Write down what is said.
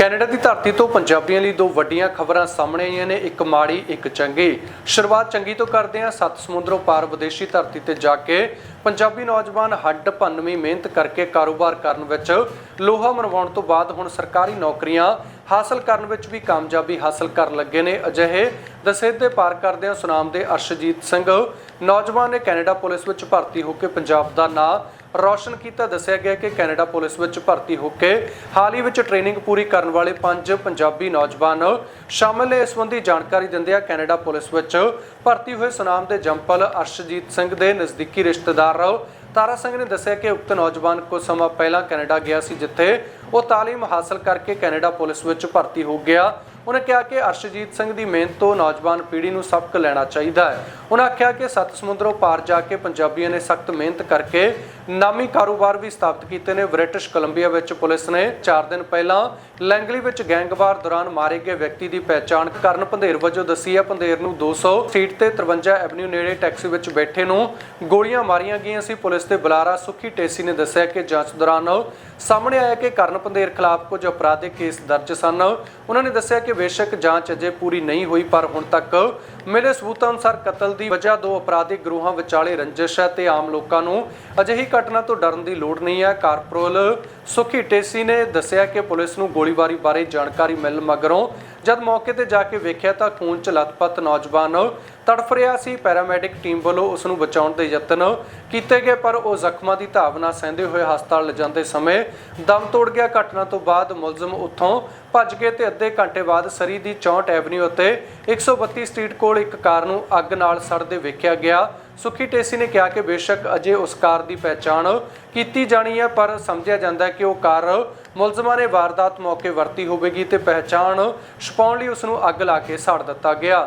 Canada ਦੀ ਧਰਤੀ ਤੋਂ ਪੰਜਾਬੀਆਂ ਲਈ ਦੋ ਵੱਡੀਆਂ ਖਬਰਾਂ ਸਾਹਮਣੇ ਆਈਆਂ ਨੇ, ਇੱਕ ਮਾੜੀ, ਇੱਕ ਚੰਗੀ। ਸ਼ੁਰੂਆਤ ਚੰਗੀ ਤੋਂ ਕਰਦੇ ਹਾਂ। ਸੱਤ ਸਮੁੰਦਰੋਂ ਪਾਰ ਵਿਦੇਸ਼ੀ ਧਰਤੀ ਤੇ ਜਾ ਕੇ ਪੰਜਾਬੀ ਨੌਜਵਾਨ ਹੱਡ ਭੰਨਵੀਂ ਮਿਹਨਤ ਕਰਕੇ ਕਾਰੋਬਾਰ ਕਰਨ ਵਿੱਚ ਲੋਹਾ ਮਨਵਾਉਣ ਤੋਂ ਬਾਅਦ ਹੁਣ ਸਰਕਾਰੀ ਨੌਕਰੀਆਂ ਹਾਸਲ ਕਰਨ ਵਿੱਚ ਵੀ ਕਾਮਯਾਬੀ ਹਾਸਲ ਕਰਨ ਲੱਗੇ ਨੇ। ਅਜਿਹੇ ਦਸੇਦੇ ਪਾਰ ਕਰਦਿਆਂ ਸੁਨਾਮ ਦੇ ਅਰਸ਼ਜੀਤ ਸਿੰਘ ਨੌਜਵਾਨ ਨੇ ਕੈਨੇਡਾ ਪੁਲਿਸ ਵਿੱਚ ਭਰਤੀ ਹੋ ਕੇ ਪੰਜਾਬ ਦਾ ਨਾਂ ਰੌਸ਼ਨ ਕੀਤਾ ਦੱਸਿਆ ਗਿਆ ਕਿ ਕੈਨੇਡਾ ਪੁਲਿਸ ਵਿੱਚ ਭਰਤੀ ਹੋ ਕੇ ਹਾਲ ਹੀ ਵਿੱਚ ਟ੍ਰੇਨਿੰਗ ਪੂਰੀ ਕਰਨ ਵਾਲੇ ਪੰਜ ਪੰਜਾਬੀ ਨੌਜਵਾਨ ਸ਼ਾਮਲ ਨੇ ਇਸ ਸੰਬੰਧੀ ਜਾਣਕਾਰੀ ਦਿੰਦਿਆਂ ਕੈਨੇਡਾ ਪੁਲਿਸ ਵਿੱਚ ਭਰਤੀ ਹੋਏ ਸੁਨਾਮ ਦੇ ਜੰਪਲ ਅਰਸ਼ਜੀਤ ਸਿੰਘ ਦੇ ਨਜ਼ਦੀਕੀ ਰਿਸ਼ਤੇਦਾਰ ਤਾਰਾ ਸਿੰਘ ਨੇ ਦੱਸਿਆ ਕਿ ਉਕਤ ਨੌਜਵਾਨ ਕੁਝ ਸਮਾਂ ਪਹਿਲਾਂ ਕੈਨੇਡਾ ਗਿਆ ਸੀ, ਜਿੱਥੇ ਉਹ ਤਾਲੀਮ ਹਾਸਲ ਕਰਕੇ ਕੈਨੇਡਾ ਪੁਲਿਸ ਵਿੱਚ ਭਰਤੀ ਹੋ ਗਿਆ। ਉਹਨੇ ਕਿਹਾ ਕਿ ਅਰਸ਼ਜੀਤ ਸਿੰਘ ਦੀ ਮਿਹਨਤ ਤੋਂ ਨੌਜਵਾਨ ਪੀੜ੍ਹੀ ਨੂੰ ਸਬਕ ਲੈਣਾ ਚਾਹੀਦਾ ਹੈ। ਉਹਨਾਂ ਆਖਿਆ ਕਿ ਸੱਤ ਸਮੁੰਦਰੋਂ ਪਾਰ ਜਾ ਕੇ ਪੰਜਾਬੀਆਂ ਨੇ ਸਖਤ ਮਿਹਨਤ ਕਰਕੇ ਨਾਮੀ ਕਾਰੋਬਾਰ ਵੀ ਸਥਾਪਿਤ ਕੀਤੇ ਨੇ। ਬ੍ਰਿਟਿਸ਼ ਕੋਲੰਬੀਆ ਵਿੱਚ ਪੁਲਿਸ ਨੇ 4 ਦਿਨ ਪਹਿਲਾਂ ਲੈਂਗਲੀ ਵਿੱਚ ਗੈਂਗਵਾਰ ਦੌਰਾਨ ਮਾਰੇ ਗਏ ਵਿਅਕਤੀ ਦੀ ਪਹਿਚਾਣ ਕਰਨ ਪੰਧੇਰ ਵਜੋਂ ਦੱਸੀ ਹੈ। ਪੰਧੇਰ ਨੂੰ 200 ਸੀਟ ਤੇ 53 ਐਵਨਿਊ ਨੇੜੇ ਟੈਕਸੀ ਵਿੱਚ ਬੈਠੇ ਨੂੰ ਗੋਲੀਆਂ ਮਾਰੀਆਂ ਗਈਆਂ ਸੀ। ਪੁਲਿਸ ਦੇ ਬੁਲਾਰਾ ਸੁਖੀ ਟੇਸੀ ਨੇ ਦੱਸਿਆ ਕਿ ਜਾਂਚ ਦੌਰਾਨ ਸਾਹਮਣੇ ਆਇਆ ਕਿ ਕਰਨ ਪੰਧੇਰ ਖਿਲਾਫ ਕੁਝ ਅਪਰਾਧਿਕ ਕੇਸ ਦਰਜ ਸਨ। ਉਹਨਾਂ ਨੇ ਦੱਸਿਆ ਕਿ ਬੇਸ਼ੱਕ ਜਾਂਚ ਅਜੇ ਪੂਰੀ ਨਹੀਂ ਹੋਈ, ਪਰ ਹੁਣ ਤੱਕ ਮਿਲੇ ਸਬੂਤਾਂ ਅਨੁਸਾਰ ਕਤਲ ਦੀ ਵਜ੍ਹਾ ਦੋ ਅਪਰਾਧਿਕ ਗਰੋਹਾਂ ਵਿਚਾਲੇ ਰੰਜਿਸ਼ ਹੈ ਤੇ ਆਮ ਲੋਕਾਂ ਨੂੰ ਅਜਿਹੀ ਘਟਨਾ ਤੋਂ ਡਰਨ ਦੀ ਲੋੜ ਨਹੀਂ ਹੈ। ਕਾਰਪੋਰਲ ਸੁਖੀ ਟੇਸੀ ਨੇ ਦੱਸਿਆ ਕਿ ਪੁਲਿਸ ਨੂੰ ਗੋਲੀਬਾਰੀ ਬਾਰੇ ਜਾਣਕਾਰੀ ਮਿਲਣ ਮਗਰੋਂ ਜਦ ਮੌਕੇ ਤੇ ਜਾ ਕੇ ਵੇਖਿਆ ਤਾਂ ਖੂਨ ਚ ਲਥਪਥ ਨੌਜਵਾਨ ਤੜਫ ਰਿਹਾ ਸੀ। ਪੈਰਾਮੈਡਿਕ ਟੀਮ ਵੱਲੋਂ ਉਸ ਨੂੰ ਬਚਾਉਣ ਦੇ ਯਤਨ ਕੀਤੇ ਗਏ, ਪਰ ਉਹ ਜ਼ਖਮਾਂ ਦੀ ਧਾਵਨਾ ਸਹਿੰਦੇ ਹੋਏ ਹਸਪਤਾਲ ਲਿਜਾਂਦੇ ਸਮੇਂ ਦਮ ਤੋੜ ਗਿਆ। ਘਟਨਾ ਤੋਂ ਬਾਅਦ ਮੁਲਜ਼ਮ ਉੱਥੋਂ ਭੱਜ ਗਏ ਤੇ ਅੱਧੇ ਘੰਟੇ ਬਾਅਦ ਸਰੀ ਦੀ 64 ਐਵਨਿਊ ਅਤੇ 132 ਸਟਰੀਟ ਕੋਲ ਇੱਕ ਕਾਰ ਨੂੰ ਅੱਗ ਨਾਲ ਸੜਦੇ ਵੇਖਿਆ ਗਿਆ। ਸੁਖੀ ਟੇਸੀ ਨੇ ਕਿਹਾ ਕਿ ਬੇਸ਼ੱਕ ਅਜੇ ਉਸ ਕਾਰ ਦੀ ਪਹਿਚਾਣ ਕੀਤੀ ਜਾਣੀ ਹੈ, ਪਰ ਸਮਝਿਆ ਜਾਂਦਾ ਹੈ ਕਿ ਉਹ ਕਾਰ ਮੁਲਜ਼ਮਾਂ ਨੇ ਵਾਰਦਾਤ ਮੌਕੇ ਵਰਤੀ ਹੋਵੇਗੀ ਤੇ ਪਹਿਚਾਣ ਛੁਪਾਉਣ ਲਈ ਉਸ ਨੂੰ ਅੱਗ ਲਾ ਕੇ ਸਾੜ ਦਿੱਤਾ ਗਿਆ।